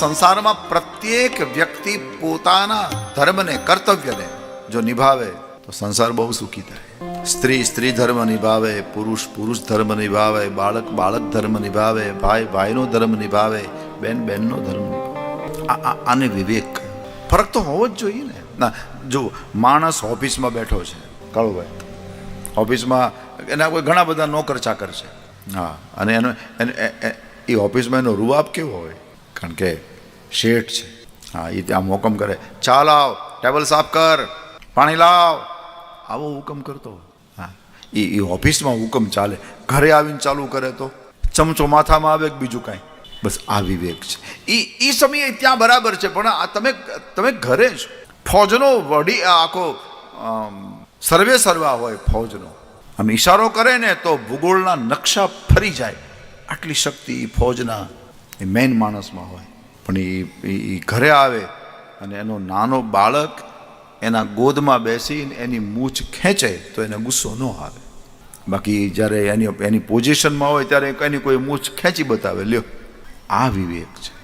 સંસારમાં પ્રત્યેક વ્યક્તિ પોતાના ધર્મને, કર્તવ્યને જો નિભાવે, તો સંસાર બહુ સુખી થાય. સ્ત્રી સ્ત્રી ધર્મ નિભાવે, પુરુષ પુરુષ ધર્મ નિભાવે, બાળક બાળક ધર્મ નિભાવે, ભાઈ ભાઈનો ધર્મ નિભાવે, બેન બેનનો ધર્મ નિભાવે. આને વિવેક. ફરક તો હોવો જ જોઈએ ને. ના જો માણસ ઓફિસમાં બેઠો છે, કાળુભાઈ. ઓફિસમાં એના કોઈ ઘણા બધા નોકર ચાકર છે. હા, અને એનો એ- ઓફિસમાં એનો રૂઆબ કેવો હોય? કારણ કે શેઠ છે. હા એ ત્યાં હુકમ કરે. ચા લાવ ટેબલ સાફ કર, પાણી લાવ. આવો હુકમ કરતો. હા એ એ ઓફિસમાં હુકમ ચાલે. ઘરે આવીને ચાલુ કરે તો. ચમચો માથામાં આવે કે બીજું કાંઈ. બસ આ વિવેક છે. એ એ સમયે ત્યાં બરાબર છે, પણ આ તમે તમે ઘરે જ ફોજનો વડી આખો સર્વે સર્વા હોય ફૌજનો. આમ ઈશારો કરે ને તો ભૂગોળના નકશા ફરી જાય. આટલી શક્તિ ફૌજના, એ મેન માણસમાં હોય. પણ એ એ ઘરે આવે અને એનો નાનો બાળક એના ગોદમાં બેસીને એની મૂછ ખેંચે તો એને ગુસ્સો ન આવે. બાકી જ્યારે એની એની પોઝિશનમાં હોય ત્યારે એની કોઈ મૂછ ખેંચી બતાવે, લ્યો, આ વિવેક છે.